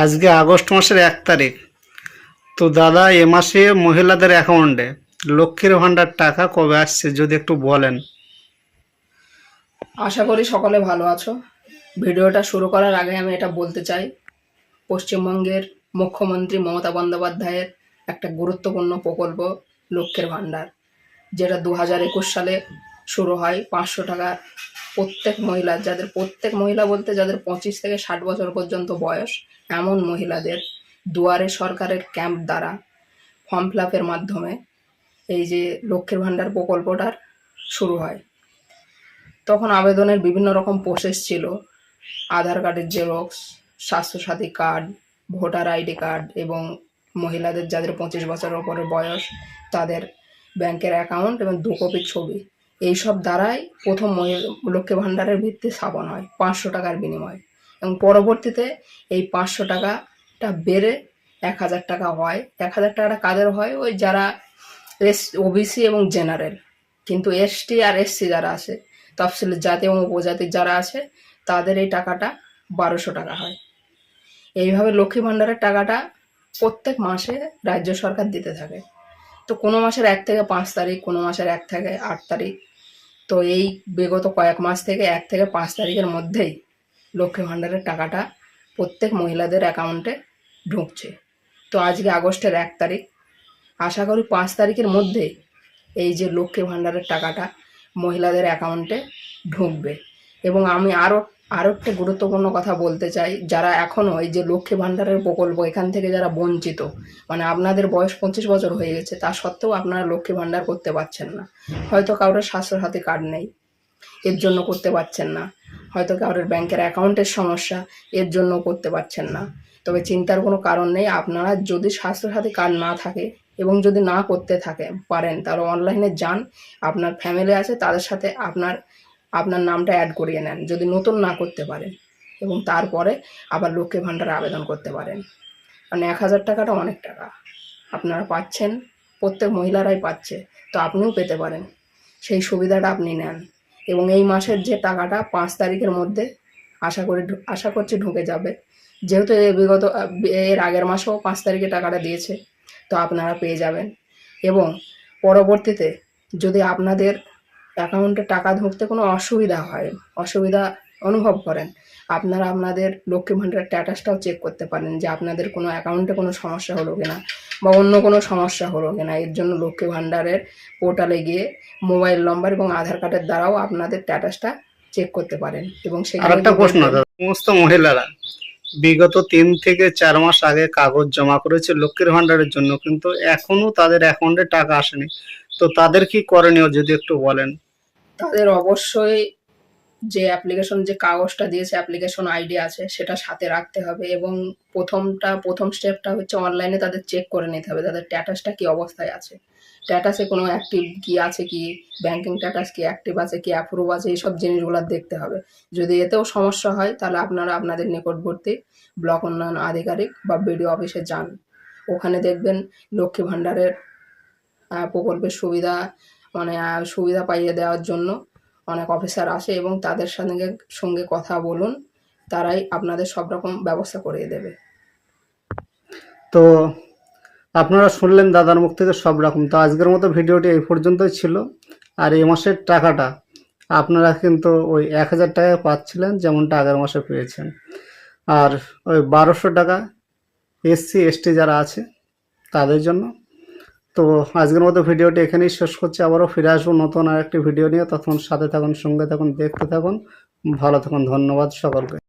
আজকে আগস্ট মাসের এক তারিখ। তো দাদা, এ মাসে মহিলাদের অ্যাকাউন্টে লক্ষ্মীর ভাণ্ডার টাকা কবে আসছে যদি একটু বলেন। আশা করি সকলে ভালো আছো। ভিডিওটা শুরু করার আগে আমি এটা বলতে চাই। পশ্চিমবঙ্গের মুখ্যমন্ত্রী মমতা বন্দ্যোপাধ্যায়ের একটা গুরুত্বপূর্ণ প্রকল্প লক্ষ্যের ভাণ্ডার, যেটা দু হাজার একুশ সালে শুরু হয় পাঁচশো টাকা প্রত্যেক মহিলা, যাদের প্রত্যেক মহিলা বলতে যাদের পঁচিশ থেকে ষাট বছর পর্যন্ত বয়স, এমন মহিলাদের দুয়ারে সরকারের ক্যাম্প দ্বারা ফর্ম ফিল মাধ্যমে এই যে লক্ষ্মীর ভাণ্ডার প্রকল্পটার শুরু হয়। তখন আবেদনের বিভিন্ন রকম প্রসেস ছিল। আধার কার্ডের xerox, Swasthya Sathi card, voter ID card এবং মহিলাদের যাদের পঁচিশ বছরের ওপরে বয়স, তাদের ব্যাংকের অ্যাকাউন্ট এবং দু কপি ছবি। এইসব দ্বারাই প্রথম লক্ষ্মী ভাণ্ডারের ভিত্তি স্থাপন হয়, পাঁচশো টাকার বিনিময়ে। এবং পরবর্তীতে এই পাঁচশো টাকাটা বেড়ে এক হাজার টাকা হয়। এক হাজার টাকাটা কাদের হয়? ওই যারা এস, ওবিসি এবং জেনারেল। কিন্তু এসটি আর এসসি যারা আছে তফসিলের জাতি এবং উপজাতির যারা আছে, তাদের এই টাকাটা বারোশো টাকা হয়। এইভাবে লক্ষ্মী ভাণ্ডারের টাকাটা প্রত্যেক মাসে রাজ্য সরকার দিতে থাকে। তো কোনো মাসের এক থেকে পাঁচ তারিখ, কোনো মাসের এক থেকে আট তারিখ তো এই বিগত কয়েক মাস থেকে এক থেকে পাঁচ তারিখের মধ্যেই লক্ষ্মী ভাণ্ডারের টাকাটা প্রত্যেক মহিলাদের অ্যাকাউন্টে ঢুকছে। তো আজকে আগস্টের এক তারিখ, আশা করি পাঁচ তারিখের মধ্যে এই যে লক্ষ্মী ভাণ্ডারের টাকাটা মহিলাদের অ্যাকাউন্টে ঢুকবে। এবং আমি আরও আরও একটা গুরুত্বপূর্ণ কথা বলতে চাই, যারা এখনও এই যে লক্ষ্মী ভাণ্ডারের প্রকল্প, এখান থেকে যারা বঞ্চিত মানে আপনাদের বয়স পঁচিশ বছর হয়ে গেছে, তা সত্ত্বেও আপনারা লক্ষ্মী ভাণ্ডার করতে পারছেন না। হয়তো কারোর স্বাস্থ্যসাথী কার্ড নেই, এর জন্য করতে পারছেন না। হয়তো কারোর ব্যাংকের অ্যাকাউন্টের সমস্যা, এর জন্য করতে পারছেন না। তবে চিন্তার কোনো কারণ নেই, আপনারা যদি স্বাস্থ্যসাথী কার্ড না থাকে এবং যদি না করতে থাকে, পারেন, তাহলে অনলাইনে যান, আপনার ফ্যামিলি আছে, তাদের সাথে আপনার আপনার নামটা অ্যাড করিয়ে নেন, যদি নতুন না করতে পারেন এবং তারপরে আবার লক্ষ্মী ভাণ্ডারে আবেদন করতে পারেন। কারণ এক হাজার টাকাটা অনেক টাকা। আপনারা পাচ্ছেন, প্রত্যেক মহিলারাই পাচ্ছে, তো আপনিও পেতে পারেন। সেই সুবিধাটা আপনি নেন এবং এই মাসের যে টাকাটা পাঁচ তারিখের মধ্যে আশা করি আশা করছি ঢুকে যাবে। যেহেতু বিগত, এর আগের মাসেও পাঁচ তারিখে টাকাটা দিয়েছে, তো আপনারা পেয়ে যাবেন। এবং পরবর্তীতে যদি আপনাদের অ্যাকাউন্টে টাকা ঢুকতে কোনো অসুবিধা হয় অসুবিধা অনুভব করেন। আপনারা আপনাদের লক্ষ্মী ভাণ্ডারের স্ট্যাটাসটাও চেক করতে পারেন যে আপনাদের কোনো অ্যাকাউন্টে কোনো সমস্যা হলো কিনা বা অন্য কোনো সমস্যা হলো কিনা। এর জন্য লক্ষ্মী ভাণ্ডারের পোর্টালে গিয়ে মোবাইল নম্বর এবং আধার কার্ডের দ্বারাও আপনাদের স্ট্যাটাসটা চেক করতে পারেন এবং একটা প্রশ্ন সমস্ত মহিলারা বিগত তিন থেকে চার মাস আগে কাগজ জমা করেছে লক্ষ্মীর ভাণ্ডারের জন্য কিন্তু এখনও তাদের অ্যাকাউন্টে টাকা আসেনি। তো তাদের কি করণীয় যদি একটু বলেন? তাদের অবশ্যই যে অ্যাপ্লিকেশন যে কাগজটা দিয়েছে অ্যাপ্লিকেশন আইডি আছে, সেটা সাথে রাখতে হবে এবং প্রথমটা, প্রথম স্টেপটা হচ্ছে অনলাইনে তাদের চেক করে নিতে হবে, তাদের স্ট্যাটাসটা কি অবস্থায় আছে। স্ট্যাটাসে কোনো অ্যাক্টিভ কি আছে কি ব্যাংকিং স্ট্যাটাস কি অ্যাক্টিভ আছে কি অ্যাপ্রুভ আছে, এইসব জিনিসগুলো দেখতে হবে। যদি এতেও সমস্যা হয়, তাহলে আপনারা আপনাদের নিকটবর্তী ব্লক উন্নয়ন আধিকারিক বা বিডিও অফিসে যান। ওখানে দেখবেন লক্ষ্মী ভাণ্ডারের প্রকল্পের সুবিধা মানে সুবিধা পাইয়ে দেওয়ার জন্য অনেক অফিসার আসে এবং তাদের সঙ্গে সঙ্গে কথা বলুন, তারাই আপনাদের সব রকম ব্যবস্থা করিয়ে দেবে। তো আপনারা শুনলেন দাদার মুখ থেকে সব রকম। তো আজকের মতো ভিডিওটি এই পর্যন্তই ছিল। আর এই মাসের টাকাটা আপনারা কিন্তু ওই এক হাজার টাকা পাচ্ছিলেন, যেমনটা আগের মাসে পেয়েছেন। আর ওই বারোশো টাকা এসসি, এসটি যারা আছে, তাদের জন্য তো আজকের মতো ভিডিওটি এখানেই শেষ করছি। আবারও ফিরে আসব নতুন আর একটি ভিডিও নিয়ে। তখন সাথে থাকুন, সঙ্গে থাকুন, দেখতে থাকুন। ভালো থাকুন, ধন্যবাদ সকলকে।